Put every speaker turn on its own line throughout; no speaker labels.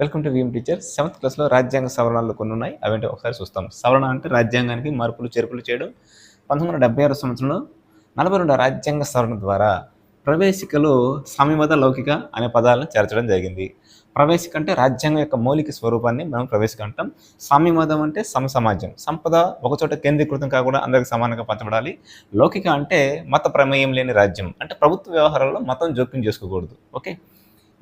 Welcome to VM teacher seventh క్లాస్లో రాజ్యాంగ సవరణలు కొన్ని ఉన్నాయి. అవేంటి ఒకసారి చూస్తాం. సవరణ అంటే రాజ్యాంగానికి మార్పులు చేర్పులు చేయడం. పంతొమ్మిది వందల డెబ్బై ఆరు సంవత్సరంలో నలభై రెండు రాజ్యాంగ సవరణ ద్వారా ప్రవేశికలో సామ్యవాద లౌకిక అనే పదాలను చేర్చడం జరిగింది. ప్రవేశిక అంటే రాజ్యాంగం యొక్క మౌలిక స్వరూపాన్ని మనం ప్రవేశిక అంటాం. సామ్యవాదం అంటే సమసమాజం సంపద ఒకచోట కేంద్రీకృతం కాకుండా అందరికి సమానంగా పంచబడాలి. లౌకిక అంటే మత ప్రమేయం లేని రాజ్యం. అంటే ప్రభుత్వ వ్యవహారాల్లో మతం జోక్యం చేసుకోకూడదు. ఓకే?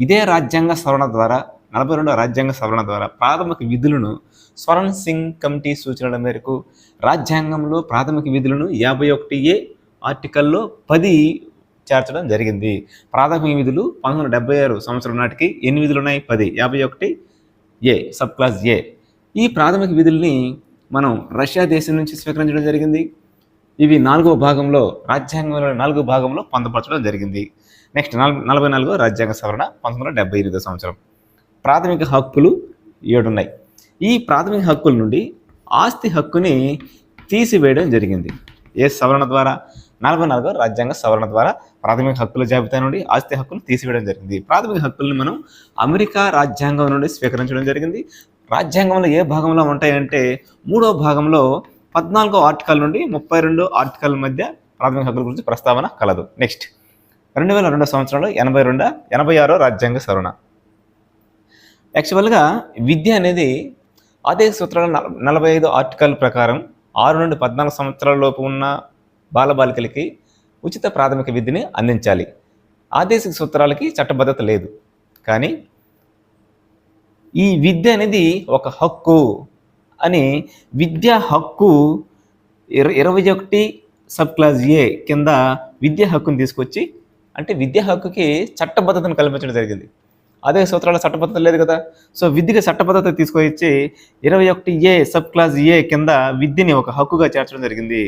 ఇదే రాజ్యాంగ సవరణ ద్వారా నలభై రెండవ రాజ్యాంగ సవరణ ద్వారా ప్రాథమిక విధులను స్వరణ్ సింగ్ కమిటీ సూచనల మేరకు రాజ్యాంగంలో ప్రాథమిక విధులను యాభై ఒకటి ఏ ఆర్టికల్లో పది చేర్చడం జరిగింది. ప్రాథమిక విధులు పంతొమ్మిది డెబ్బై ఆరు సంవత్సరం నాటికి ఎన్ని విధులు ఉన్నాయి? పది. యాభై ఒకటి ఏ సబ్ క్లాస్ ఏ. ఈ ప్రాథమిక విధుల్ని మనం రష్యా దేశం నుంచి స్వీకరించడం జరిగింది. ఇవి నాలుగవ భాగంలో రాజ్యాంగంలో నాలుగో భాగంలో పొందపరచడం జరిగింది. నెక్స్ట్ నలభై నాలుగో రాజ్యాంగ సవరణ పంతొమ్మిది వందల డెబ్బై ఎనిమిదో సంవత్సరం. ప్రాథమిక హక్కులు ఏడున్నాయి. ఈ ప్రాథమిక హక్కుల నుండి ఆస్తి హక్కుని తీసివేయడం జరిగింది. ఏ సవరణ ద్వారా? నలభై నాలుగో రాజ్యాంగ సవరణ ద్వారా ప్రాథమిక హక్కుల జాబితా నుండి ఆస్తి హక్కులు తీసివేయడం జరిగింది. ప్రాథమిక హక్కుల్ని మనం అమెరికా రాజ్యాంగం నుండి స్వీకరించడం జరిగింది. రాజ్యాంగంలో ఏ భాగంలో ఉంటాయంటే మూడో భాగంలో పద్నాలుగో ఆర్టికల్ నుండి ముప్పై రెండు ఆర్టికల్ మధ్య ప్రాథమిక హక్కుల గురించి ప్రస్తావన కలదు. నెక్స్ట్. రెండు వేల రెండో సంవత్సరంలో ఎనభై రెండు ఎనభై ఆరో రాజ్యాంగ సవరణ. యాక్చువల్గా విద్య అనేది అదే సూత్రాల నలభై ఐదు ఆర్టికల్ ప్రకారం ఆరు నుండి పద్నాలుగు సంవత్సరాల లోపు ఉన్న బాలబాలికలకి ఉచిత ప్రాథమిక విద్యని అందించాలి. ఆదేశిక సూత్రాలకి చట్టబద్ధత లేదు. కానీ ఈ విద్య అనేది ఒక హక్కు అని విద్యా హక్కు ఇరవై ఒకటి సబ్ క్లాస్ ఏ కింద విద్యా హక్కును తీసుకొచ్చి అంటే విద్యా హక్కుకి చట్టబద్ధతను కల్పించడం జరిగింది. అదే సూత్రాల చట్టబద్ధత లేదు కదా. సో విద్యకి చట్టబద్ధత తీసుకొచ్చి ఇరవై ఒకటి ఏ సబ్ క్లాస్ ఏ కింద విద్యని ఒక హక్కుగా చేర్చడం జరిగింది.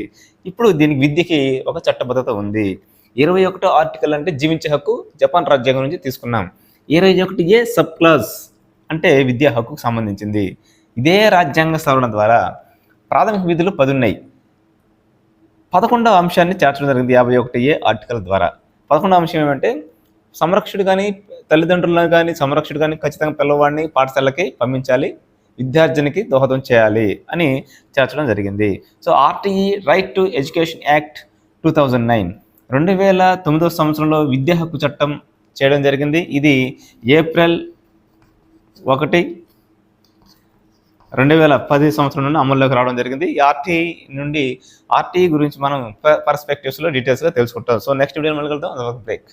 ఇప్పుడు దీనికి విద్యకి ఒక చట్టబద్ధత ఉంది. ఇరవై ఒకటో ఆర్టికల్ అంటే జీవించే హక్కు జపాన్ రాజ్యాంగం నుంచి తీసుకున్నాం. ఇరవై ఒకటి ఏ సబ్ క్లాస్ అంటే విద్యా హక్కుకు సంబంధించింది. ఇదే రాజ్యాంగ సవరణ ద్వారా ప్రాథమిక విధులు పది ఉన్నాయి పదకొండవ అంశాన్ని చేర్చడం జరిగింది యాభై ఒకటి ఏ ఆర్టికల్ ద్వారా. పదకొండవ అంశం ఏమంటే సంరక్షకుడు కానీ తల్లిదండ్రులను కానీ సంరక్షకుడు కానీ ఖచ్చితంగా పిల్లవాడిని పాఠశాలకి పంపించాలి విద్యార్థినికి దోహదం చేయాలి అని చేర్చడం జరిగింది. So RTE right to education act two thousand nine రెండు వేల తొమ్మిదవ సంవత్సరంలో విద్యా హక్కు చట్టం చేయడం జరిగింది. ఇది ఏప్రిల్ ఒకటి రెండు వేల పది సంవత్సరం నుండి అమల్లోకి రావడం జరిగింది. ఈ ఆర్టీఐ నుండి ఆర్టీ గురించి మనం పర్స్పెక్టివ్స్లో డీటెయిల్స్గా తెలుసుకుంటాం. సో నెక్స్ట్ వీడియో మళ్ళీ కలుద్దాం. బ్రేక్